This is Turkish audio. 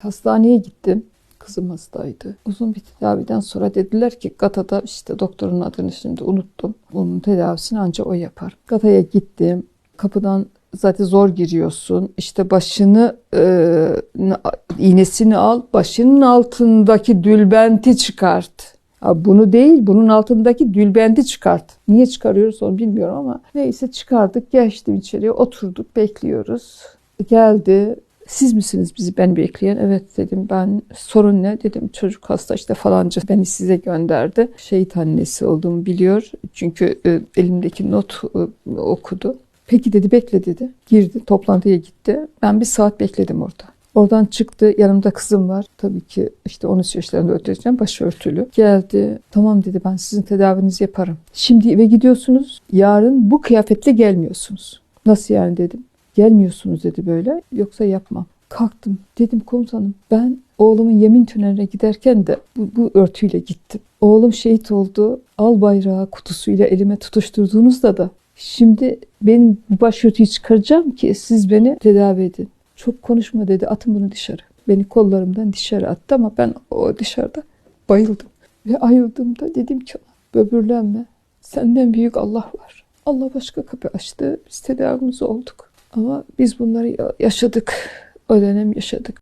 Hastaneye gittim. Kızım hastaydı. Uzun bir tedaviden sonra dediler ki Gata'da işte doktorun adını şimdi unuttum. Onun tedavisini ancak o yapar. Gata'ya gittim. Kapıdan zaten zor giriyorsun. İşte başını e, iğnesini al. Başının altındaki dülbenti çıkart. Ha, bunu değil, bunun altındaki dülbenti çıkart. Niye çıkarıyoruz onu bilmiyorum ama neyse çıkardık. Geçtim içeriye, oturduk, bekliyoruz. Geldi. Siz misiniz bizi ben bekleyen? Evet dedim ben. Sorun ne? Dedim çocuk hasta işte falanca beni size gönderdi. Şehit annesi olduğumu biliyor. Çünkü e, elimdeki not e, okudu. Peki dedi bekle dedi. Girdi toplantıya gitti. Ben bir saat bekledim orada. Oradan çıktı. Yanımda kızım var. Tabii ki işte 13 yaşlarında öteceğim. Başörtülü. Geldi. Tamam dedi ben sizin tedavinizi yaparım. Şimdi eve gidiyorsunuz. Yarın bu kıyafetle gelmiyorsunuz. Nasıl yani dedim. Gelmiyorsunuz dedi böyle. Yoksa yapmam. Kalktım. Dedim komutanım ben oğlumun yemin törenine giderken de bu, bu örtüyle gittim. Oğlum şehit oldu. Al bayrağı kutusuyla elime tutuşturduğunuzda da şimdi benim bu başörtüyü çıkaracağım ki siz beni tedavi edin. Çok konuşma dedi. Atın bunu dışarı. Beni kollarımdan dışarı attı ama ben o dışarıda bayıldım. Ve ayıldığımda dedim ki böbürlenme. Senden büyük Allah var. Allah başka kapı açtı. Biz tedavimiz olduk. Ama biz bunları yaşadık. O dönem yaşadık.